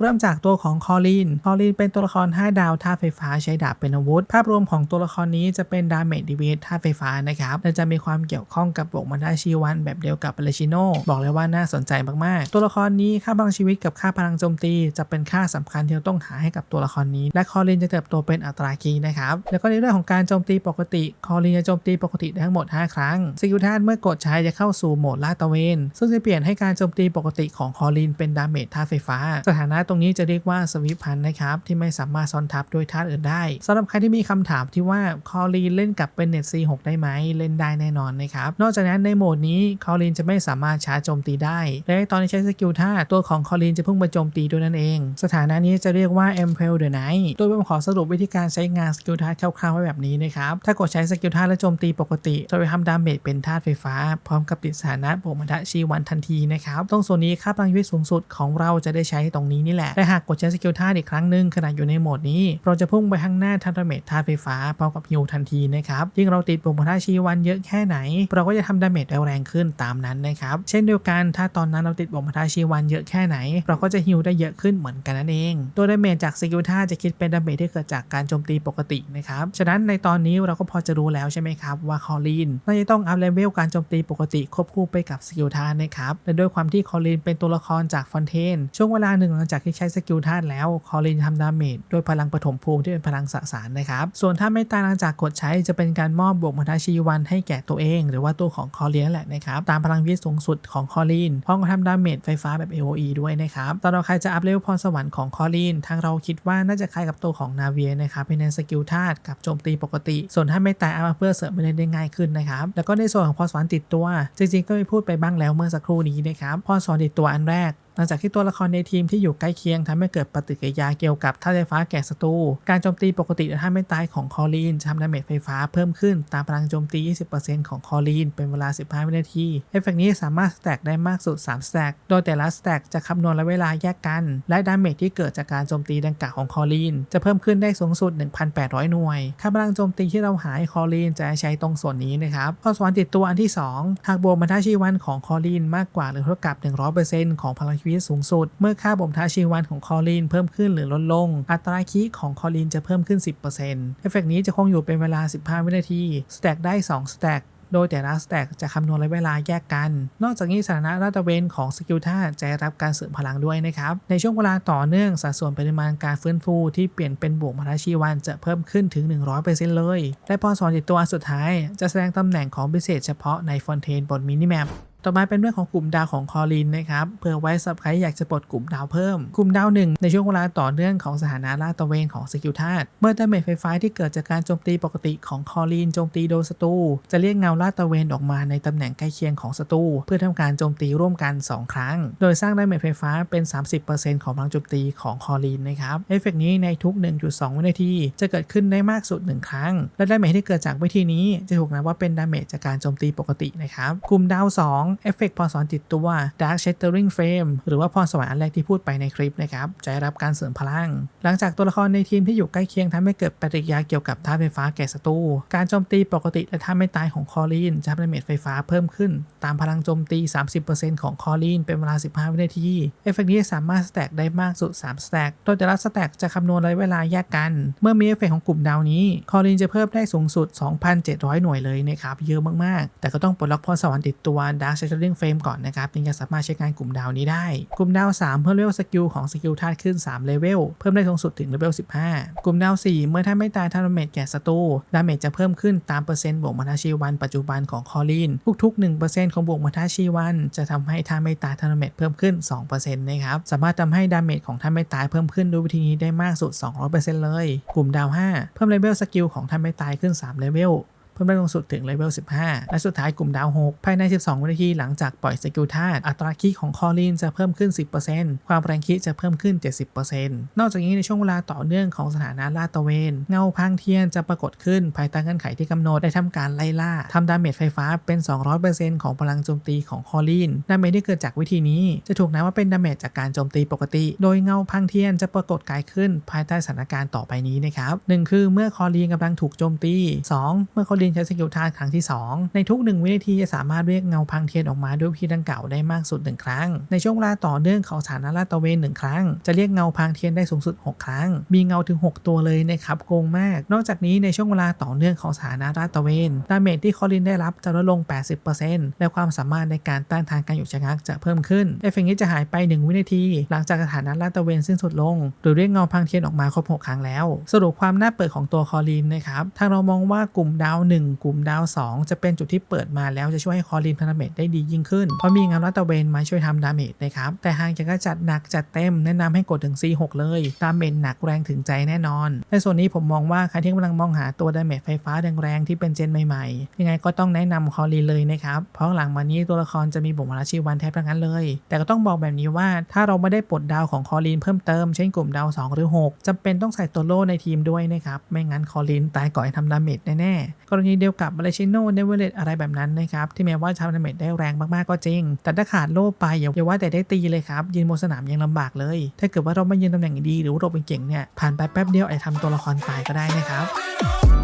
เริ่มจากตัวของคอลีนคอลีนเป็นตัวละคร 5 ดาวธาไฟฟ้าใช้ดาบเป็นอาวุธ ภาพรวมของตัวละครนี้จะเป็นดาเมจดีเวทธาไฟฟ้านะครับ และจะมีความเกี่ยวข้องกับบวกมันไดาชีวันแบบเดียวกับเปเลชิโนบอกเลยว่าน่าสนใจมาก ๆ ตัวละครนี้ค่าพลังชีวิตกับค่าพลังโจมตี จะเป็นค่าสำคัญที่เราต้องหาให้กับตัวละครนี้ และคอลีนจะเติบโตเป็นอัตราคีนะครับ แล้วก็ในเรื่องของการโจมตีปกติ คอลีนจะโจมตีปกติได้ทั้งหมด 5 ครั้ง สกิลธาตุเมื่อกดใช้จะเข้าสู่โหมดลาดตะเวน ซึ่งจะเปลี่ยนให้การโจมตีปกติของคอลีนเป็นดาเมจธาไฟฟ้า สถานะตรงนี้จะเรียกว่าสวิปพันธ์นะครับ ที่ไม่สามารถซ้อนทับด้วยธาตุอื่นได้สำหรับใครที่มีคำถามที่ว่าคอลีนเล่นกับเป็นเน็ต C6 ได้ไหมเล่นได้แน่นอนนะครับ นอกจากนั้นในโหมดนี้คอลีนจะไม่สามารถชาร์จโจมตีได้ และตอนที่ใช้สกิลธาตุตัวของคอลีนจะพุ่งมาโจมตีด้วยนั่นเอง สถานะนี้จะเรียกว่า e m p e l the Night โดยผมขอสรุปวิธีการใช้งานสกิลธาตุคร่าวๆไว้แบบนี้นะครับถ้ากดใช้สกิลธาตุและโจมตีปกติจะไปทำดาเมจเป็นธาตุไฟฟ้า พร้อมกับติดสถานะบมัทะชีวันทันทีนะครับตรงส่วนนี้ค่าพลังชีวิตสูงสุดของเราจะได้ใช้ตรงนี้นี่แหละแต่หากกดใช้สกิลธาตุอีกครั้งหนึ่งขณะอยู่ในโหมดนี้ เราจะพุ่งไปข้างหน้าทันดาเมจธาตุไฟฟ้าพร้อมกับฮิวทันทีนะครับยิ่งเราติดบวกมัทะชีวันเยอะแค่ไหน เราก็จะทำดาเมจได้แรงขึ้นตามนั้นนะครับเช่นเดียวกันถ้าตอนนั้นเราติดบวกมัทะชีวันเยอะแค่ไหน เราก็จะฮิวได้เยอะขึ้นเหมือนกันนั่นเอง ตัวดาเมจจากสกิลธาตุจะคิดเป็นดาเมจที่เกิดจากการโจมตีปกตินะครับฉะนั้นในตอนนี้เราก็พอจะรู้แล้วใช่ไหมครับว่าคอลีนน่าจะต้องอัพเลเวลการโจมตีปกติควบคู่ไปกับสกิลธาตุนะครับและด้วยความที่คอลีนเป็นตัวละครจากฟอนเทนช่วงเวลาหนึ่งหลังจากทใช้สกิลธาตุแล้วคอลีนทำดาเมจด้วยพลังปฐมภูมิที่เป็นพลังสสารนะครับ ส่วนถ้าไม่ตายหลังจากกดใช้จะเป็นการมอบบวกมัทชีวันให้แก่ตัวเอง หรือว่าตัวของคอลีนนั่นแหละนะครับ ตามพลังวิสูงสุดของคอลีนพร้อมกับทำดาเมจไฟฟ้าแบบ AOE ด้วยนะครับตอนเราใครจะอัพเลเวลพรสวรรค์ของคอลีนทางเราคิดว่าน่าจะคล้ายกับตัวของนาเวียนะครับเป็นสกิลธาตุกับโจมตีปกติ ส่วนถ้าไม่ตายเอามาเพื่อเสริมไปเลนได้ง่ายขึ้นนะครับแล้วก็ในส่วนของพรสวรรค์ติดตัว จริงๆก็ไปพูดไปบ้างแล้วเมื่อสักครู่นี้นะครับพรสวรรค์ติดตัวอันแรก ลังจากที่ตัวละครในทีมที่อยู่ใกล้เคียงทำให้เกิดปฏิกิริยาเกี่ยวกับธาตุไฟฟ้าแก่ศัตรู การโจมตีปกติและท่าไม่ตายของคอลีนจะทำดาเมจไฟฟ้าเพิ่มขึ้นตามพลังโจมตี 20%ของคอลีน เป็นเวลา 15 วินาที เอฟเฟกต์นี้สามารถสแต็กได้มากสุด 3 สแต็ก โดยแต่ละสแต็กจะคำนวณระยะเวลาแยกกัน และดาเมจที่เกิดจากการโจมตีดังกล่าวของคอลีน จะเพิ่มขึ้นได้สูงสุด 1,800 หน่วย ค่าพลังโจมตีที่เราหาให้คอลีนจะใช้ตรงส่วนนี้นะครับพอสวรรค์ติดตัวอันที่ 2 หากบวกบรรทัดชีวันของคอลีนมากกว่าหรือเท่ากับ 100%ของพลังชีวิตสูงสุด เมื่อค่าบ่มท้าชีวันของคอลีนเพิ่มขึ้นหรือลดลง อัตราคีของคอลีนจะเพิ่มขึ้น 10%เอฟเฟกนี้จะคงอยู่เป็นเวลา 15 วินาที สแต็กได้ 2 สแต็กโดยแต่ละสแต็กจะคำนวณระยะเวลาแยกกัน นอกจากนี้สถานะลาตะเวนของสกิลท่าจะรับการเสริมพลังด้วยนะครับ ในช่วงเวลาต่อเนื่องสัดส่วนปริมาณการฟื้นฟูที่เปลี่ยนเป็นบวกมาทาชีวันจะเพิ่มขึ้นถึง 100%เลย และพอสอนติดตัวสุดท้าย จะแสดงตำแหน่งของพิเศษเฉพาะในฟอนเทนบนมินิแมป ต่อมาเป็นเรื่องของกลุ่มดาวของคอลินนะครับเพื่อไว้สำหรับใครอยากจะปลดกลุ่มดาวเพิ่ม กลุ่มดาวหนึ่งในช่วงเวลาต่อเนื่องของสถานะลาดตระเวนของสกิลธาตุเมื่อดาเมจไฟฟ้าที่เกิดจากการโจมตีปกติของคอลินโจมตีโดนศัตรูจะเรียกเงาลาดตระเวนออกมาในตำแหน่งใกล้เคียงของศัตรูเพื่อทำการโจมตีร่วมกัน 2 ครั้ง โดยสร้างดาเมจไฟฟ้าเป็น 30%ของพลังโจมตีของคอลินนะครับเอฟเฟกต์นี้ในทุก 1.2 วินาที จะเกิดขึ้นได้มากสุด 1 ครั้ง และดาเมจที่เกิดจากวิธีนี้จะถูกนับว่าเป็นดาเมจจากการโจมตีปกตินะครับกลุ่มดาว 2เอฟเฟกต์พอสอนติดตัว Dark Shattering Frame หรือว่าพรสวรรค์อันแรกที่พูดไปในคลิปนะครับจะได้รับการเสริมพลัง หลังจากตัวละครในทีมที่อยู่ใกล้เคียงทำให้เกิดปฏิกิริยาเกี่ยวกับธาตุไฟฟ้าแก่ศัตรูการโจมตีปกติและท่าไม่ตายของคอลีนจะทำดาเมจไฟฟ้าเพิ่มขึ้น ตามพลังโจมตี 30%ของคอลีนเป็นเวลา 15 วินาทีเอฟเฟกต์นี้สามารถสแต็กได้มากสุด3สแต็กโดยแต่ละสแต็กจะคำนวณระยะเวลาแยกกัน เมื่อมีเอฟเฟกต์ของกลุ่มดาวนี้ คอลีนจะเพิ่มได้สูงสุด 2,700 หน่วยเลยนะครับ เยอะมาก ๆ แต่ก็ต้องปลดล็อกพรสวรรค์ติดตัว Dark Shattering Frame ก่อนนะครับถึงจะสามารถใช้งานกลุ่มดาวนี้ได้ กลุ่มดาว 3 เพิ่มเลเวลสกิลของสกิลธาตุขึ้น3เลเวลเพิ่มได้สูงสุดถึงเลเวล15 กลุ่มดาว 4 เมื่อท่านไม่ตายทำดาเมจแก่ศัตรูดาเมจจะเพิ่มขึ้นตามเปอร์เซ็นต์บวกมาทาชีวันปัจจุบันของคอลีนทุกๆ1%ของบวกมาทาชีวัน จะทำให้ท่านไม่ตายทำดาเมจเพิ่มขึ้น2%นะครับสามารถทำให้ดาเมจของท่านไม่ตายเพิ่มขึ้นด้วยวิธีนี้ได้มากสุด 200%เลย กลุ่มดาว 5 เพิ่มเลเวลสกิลของท่านไม่ตายขึ้น3เลเวล เพิ่มได้สูงสุดถึงเลเวล 15 และสุดท้ายกลุ่มดาว6ภายใน 12 วินาทีหลังจากปล่อยสกิลธาตุอัตราคีของคอลีนจะเพิ่มขึ้น 10%ความแรงคีจะเพิ่มขึ้น 70%นอกจากนี้ในช่วงเวลาต่อเนื่องของสถานะลาดตะเวน เงาพังเทียนจะปรากฏขึ้นภายใต้เงื่อนไขที่กำหนดได้ทำการไล่ล่าทำดาเมจไฟฟ้าเป็น 200%ของพลังโจมตีของคอลีนดาเมจที่เกิดจากวิธีนี้จะถูกนับว่าเป็นดาเมจจากการโจมตีปกติ โดยเงาพังเทียนจะปรากฏกายขึ้นภายใต้สถานการณ์ต่อไปนี้นะครับหนึ่งคือเมื่อคอลีนกำลังถูกโจมตี 2 เมื่อคอลีนนใช้สกิลธาตุครั้งที่ 2 ในทุก 1 วินาทีจะสามารถเรียกเงาพังเทียนออกมาด้วยวิธีดังกล่าวได้มากสุด 1 ครั้ง ในช่วงเวลาต่อเนื่องของสถานะลาดตะเวน1ครั้ง จะเรียกเงาพังเทียนได้สูงสุด 6 ครั้ง มีเงาถึง 6 ตัวเลยนะครับโกงมาก นอกจากนี้ในช่วงเวลาต่อเนื่องของสถานะลาดตะเวนดาเมจที่คอลินได้รับจะลดลง 80%และความสามารถในการต้านทานการหยุดชะงักจะเพิ่มขึ้นเอฟเฟกต์นี้จะหายไป 1 วินาที หลังจากสถานะลาดตะเวนสิ้นสุดลง หรือเรียกเงาพังเทียนออกมาครบ 6 ครั้งแล้ว สรุปความน่าเปิดของตัวคอลินนะครับทางเรามองว่ากลุ่มดาว1กลุ่มดาว 2 จะเป็นจุดที่เปิดมาแล้วจะช่วยให้คอลินทำดาเมจได้ดียิ่งขึ้น เพราะมีงาลาดตะเวนมาช่วยทำดาเมจนะครับ แต่หากจะก็จัดหนักจัดเต็มแนะนำให้กดถึง C6 เลย ดาเมจหนักแรงถึงใจแน่นอน ในส่วนนี้ผมมองว่าใครที่กำลังมองหาตัวดาเมจไฟฟ้าแรงๆที่เป็นเจนใหม่ๆ ยังไงก็ต้องแนะนำคอลินเลยนะครับ เพราะหลังมานี้ตัวละครจะมีบุคลาชีวันแทบทั้งนั้นเลย แต่ก็ต้องบอกแบบนี้ว่าถ้าเราไม่ได้ปลดดาวของคอลินเพิ่มเติมเช่นกลุ่มดาว 2 หรือ 6จำเป็นต้องใส่ตัวโล่ในทีมด้วยนะครับไม่งั้นคอลินตายก่อนทำดาเมจแน่ๆกรณีเดียวกับมาเลชิโน่เนเวเลตอะไรแบบนั้นนะครับ ที่แม้ว่าทำดาเมจได้แรงมากๆก็จริง แต่ถ้าขาดโล่ไปอย่าว่าว่าแต่ได้ตีเลยครับ ยืนบนสนามยังลำบากเลย ถ้าเกิดว่าเราไม่ยืนตำแหน่งดี หรือว่าเราเป็นเก่งเนี่ยผ่านไปแป๊บเดียวอาจจะทำตัวละครตายก็ได้นะครับ